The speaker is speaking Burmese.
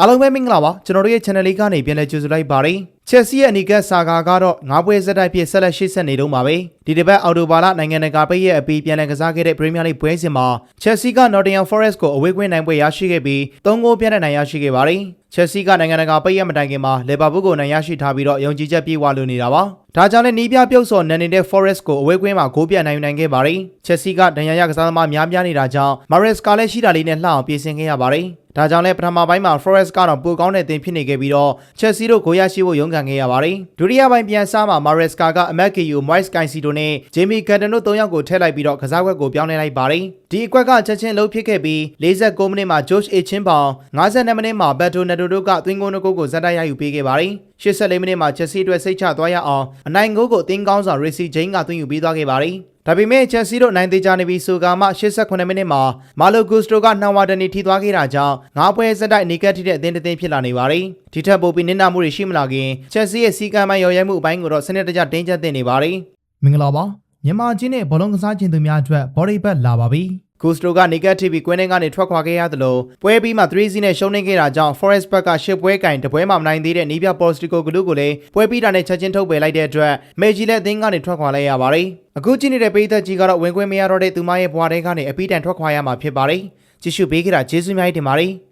အားလုံးပဲမင်္ဂလာပါကျွန်တော်တို့ရဲ့ channel လေးကနေပြန်လည်ကြိုဆိုလိုက်ပါတယ် ချက်စီရဲ့အနီကဆာကာကတော့ငါးပွဲဆက်တိုက်ဖြစ်ဆက်လက်ရှေ့ဆက်နေတော့မှာပဲဒီတစ်ပတ်အော်တိုဘာလနိုင်ငံတကာပိတ်ရဲ့အပီးပြန်လည်ကစားခဲ့တဲ့ Premier League ပွဲစဉ်မှာချက်စီက Nottingham Forest ကိုအဝေးကွင်းနိုင်ပွဲရရှိခဲ့ပြီး၃ဂိုးပြတ်တဲ့နိုင်ရရှိခဲ့ပါတယ်ချက်စီကနိုင်ငံတကာပိတ်ရဲ့မတိုင်ခင်မှာလီဗာပူးကိုနိုင်ရရှိထားပြီးတော့ယုံကြည်ချက်ပြေဝလိုနေတာပါဒါကြောင့်လည်းနီးပြပြုတ်စော်နန်နေတဲ့ Forest ကိုအဝေးကွင်းမှာဂိုးပြတ်နိုင်ယူနိုင်ခဲ့ပါတယ်ချက်စီကဒဏ်ရာရကစားသမားများပြားနေတာကြောင့် Mares ကလည်းရှိတာလေးနဲ့လှအောင်ပြင်ဆင်ခဲ့ရပါတယ်ဒါကြောင့်လည်းပထမပိုင်းမှာ Forest ကတော့ပိုကောင်းတဲ့တင်ဖြစ်နေခဲ့ပြီးတော့ Chelsea တို့ဂိုးရရှိဖို့ရုန်းကန်ခဲ့ရပါတယ်။ဒုတိယပိုင်းပြန်စားမှာ Maresca ကအမက်ကီယူ Moise Caicedo နဲ့ Jamie Carragher တို့၃ယောက်ကိုထည့်လိုက်ပြီးတော့ကစားကွက်ကိုပြောင်းလဲလိုက်ပါတယ်။ဒီအကွက်ကချက်ချင်းလုံးဖြစ်ခဲ့ပြီး49မိနစ်မှာ Josh Achin ပေါင်52မိနစ်မှာ Beto Neto တို့ကသွင်းကိုးနှကိုးကိုဇက်တိုက်ရယူပေးခဲ့ပါတယ်။84မိနစ်မှာ Chelsea အတွက်စိတ်ချသွားရအောင်အနိုင်ဂိုးကိုအသင်းကောင်းဆောင် Reece James ကသွင်းယူပေးသွားခဲ့ပါတယ်။ ဒါပေမဲ့ချက်စီတို့နိုင်သေးကြနေပြီးဆိုကမှ89မိနစ်မှာမာလိုဂူစတိုကနှောင်ဝါဒနီထိသွားခဲ့တာကြောင့်ငါးပွဲစက်တိုက်နေကက်ထိတဲ့အသင်းတစ်သင်းဖြစ်လာနေပါတယ်။ဒီထက်ပိုပြီးနစ်နာမှုတွေရှိမလာခင်ချက်စီရဲ့စီကံမိုင်းရော်ရဲမှုအပိုင်းကိုတော့စနစ်တကျတင်းကျပ်တင်နေပါတယ်။မင်္ဂလာပါမြန်မာချင်းနဲ့ဘောလုံးကစားခြင်းသူများအတွက်ဘော်ဒီဘက်လာပါပြီ။ ဂူစတိုကနေကက်ထိပြီးကွင်းထဲကနေထွက်ခွာခဲ့ရသလိုပွဲပြီးမှ3စီးနဲ့ရှုံးနေခဲ့တာကြောင့် Forest ဘက်ကရှစ်ပွဲကင်တပွဲမှမနိုင်သေးတဲ့နီးပြပေါ်စတီကိုဂလူးကိုလည်းပွဲပြီးတာနဲ့ချက်ချင်းထုတ်ပယ်လိုက်တဲ့အတွက်မေဂျီလက်အသင်းကနေထွက်ခွာလိုက်ရပါတယ်။အခုကြည့်နေတဲ့ပိသက်ကြီးကတော့ဝင်ခွင့်မရတော့တဲ့သူမရဲ့ဘွားတဲကနေအပီးတန်ထွက်ခွာရမှာဖြစ်ပါတယ်။ကြည့်ရှုပေးကြတာကျေးဇူးများတင်ပါတယ်။